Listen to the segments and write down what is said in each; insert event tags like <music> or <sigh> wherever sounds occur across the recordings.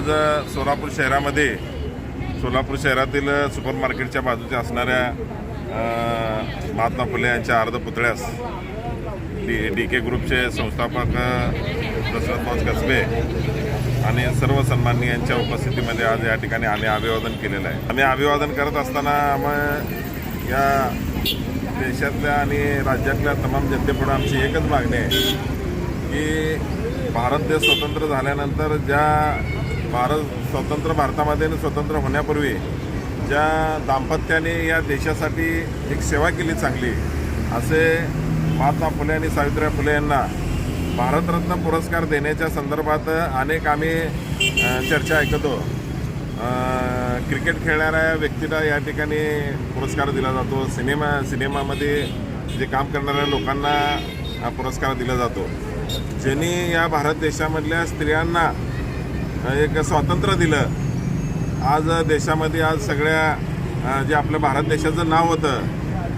आज सोलापूर शहरामध्ये सोलापूर शहरातील सुपर मार्केटच्या बाजूच्या असणाऱ्या महात्मा फुले यांच्या अर्धपुतळ्यास डी डी के ग्रुपचे संस्थापक अ, कसबे आणि सर्व सन्माननीय यांच्या उपस्थितीमध्ये आज या ठिकाणी आम्ही अभिवादन केलेलं आहे. आम्ही अभिवादन करत असताना आम्ही या देशातल्या आणि राज्यातल्या तमाम जनतेपुढं आमची एकच मागणी आहे की भारत देश स्वतंत्र झाल्यानंतर ज्या भारत स्वतंत्र भारतामध्ये आणि स्वतंत्र होण्यापूर्वी ज्या दाम्पत्याने या देशासाठी एक सेवा केली चांगली असे महात्मा फुले आणि सावित्रीबाई फुले यांना भारतरत्न पुरस्कार देण्याच्या संदर्भात अनेक आम्ही चर्चा ऐकतो. क्रिकेट खेळणाऱ्या व्यक्तीला या ठिकाणी पुरस्कार दिला जातो. सिनेमा सिनेमामध्ये जे काम करणाऱ्या लोकांना हा पुरस्कार दिला जातो. ज्यांनी या भारत देशामधल्या स्त्रियांना एक स्वातंत्र्य दिलं. आज देशामध्ये आज सगळ्या जे आपलं भारत देशाचं नाव होतं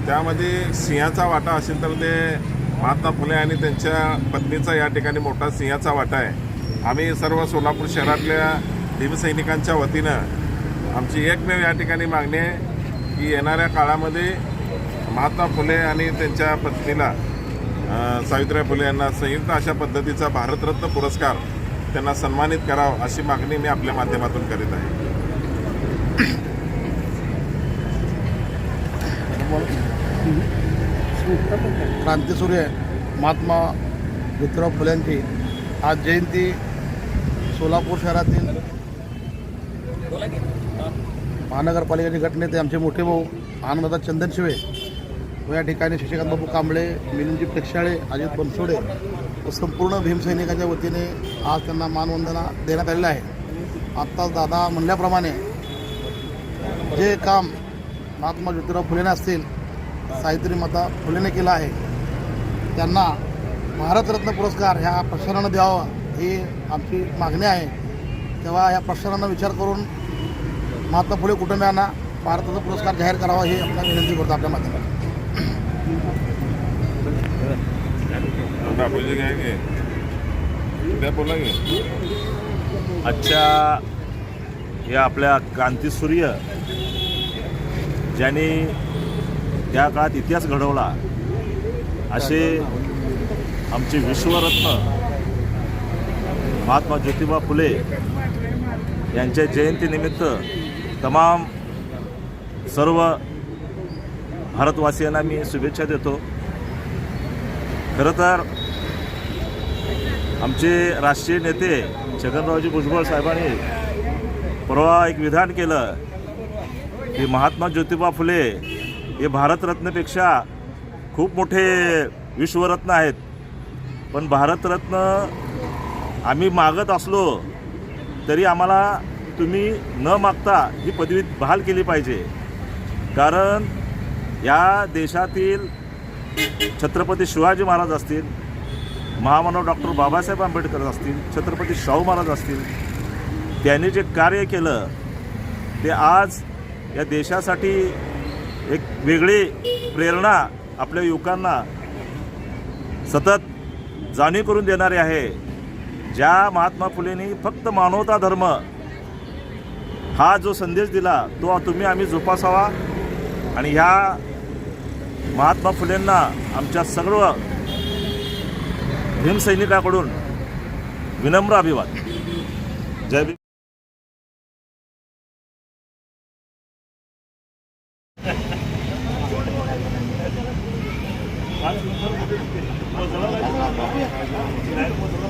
त्यामध्ये सिंहाचा वाटा असेल तर ते महात्मा फुले आणि त्यांच्या पत्नीचा या ठिकाणी मोठा सिंहाचा वाटा आहे. आम्ही सर्व सोलापूर शहरातल्या भीमसैनिकांच्या वतीनं आमची एकमेव या ठिकाणी मागणी आहे की येणाऱ्या काळामध्ये महात्मा फुले आणि त्यांच्या पत्नीला सावित्रीबाई फुले यांना संयुक्त अशा पद्धतीचा भारतरत्न पुरस्कार त्यांना सन्मानित करावं अशी मागणी मी आपल्या माध्यमातून करीत आहे. क्रांतीसूर्य महात्मा ज्योतिराव फुल्यांची. आज जयंती सोलापूर शहरातील महानगरपालिकेचे गटनेते आमचे मोठे भाऊ आनंददादा चंदनशिवे व या ठिकाणी शशिकांत बाबू कांबळे मिलिंदजी प्रेक्षाळे अजित बनसोडे संपूर्ण भीमसैनिकाच्या वतीने आज त्यांना मानवंदना देण्यात आलेला आहे. आत्ताच दादा म्हणल्याप्रमाणे जे काम महात्मा ज्योतिराव फुलेने असतील सावित्री माता फुलेने केलं आहे त्यांना भारतरत्न पुरस्कार ह्या प्रशासनानं द्यावा ही आमची मागणी आहे. तेव्हा या प्रशासनानं विचार करून महात्मा फुले कुटुंबियांना भारताचा पुरस्कार जाहीर करावा ही आपल्याला विनंती करतो आपल्या माध्यमातून. बापूजी काय गे त्या बोला गे आजच्या या आपल्या क्रांतीसूर्य ज्यांनी त्या काळात इतिहास घडवला असे आमचे विश्वरत्न महात्मा ज्योतिबा फुले यांच्या जयंतीनिमित्त तमाम सर्व भारतवासियांना मी शुभेच्छा देतो. खरं तर आमचे राष्ट्रीय नेते छगनरावजी भुजबळ साहेबांनी परवा एक विधान केलं की महात्मा ज्योतिबा फुले हे भारतरत्नपेक्षा खूप मोठे विश्वरत्न आहेत. पण भारतरत्न आम्ही मागत असलो तरी आम्हाला तुम्ही न मागता ही पदवी बहाल केली पाहिजे. कारण या देशातील छत्रपती शिवाजी महाराज असतील महामानव डॉक्टर बाबासाहेब आंबेडकर असतील छत्रपती शाहू महाराज असतील त्यांनी जे कार्य केलं ते आज या देशासाठी एक वेगळी प्रेरणा आपल्या युवकांना सतत जाणीव करून देणारे आहे. ज्या महात्मा फुलेंनी फक्त मानवता धर्म हा जो संदेश दिला तो तुम्ही आम्ही जोपासावा. आणि ह्या महात्मा फुलेंना आमच्या सर्व भीमसैनिकाकडून विनम्र अभिवाद जय भीम <laughs>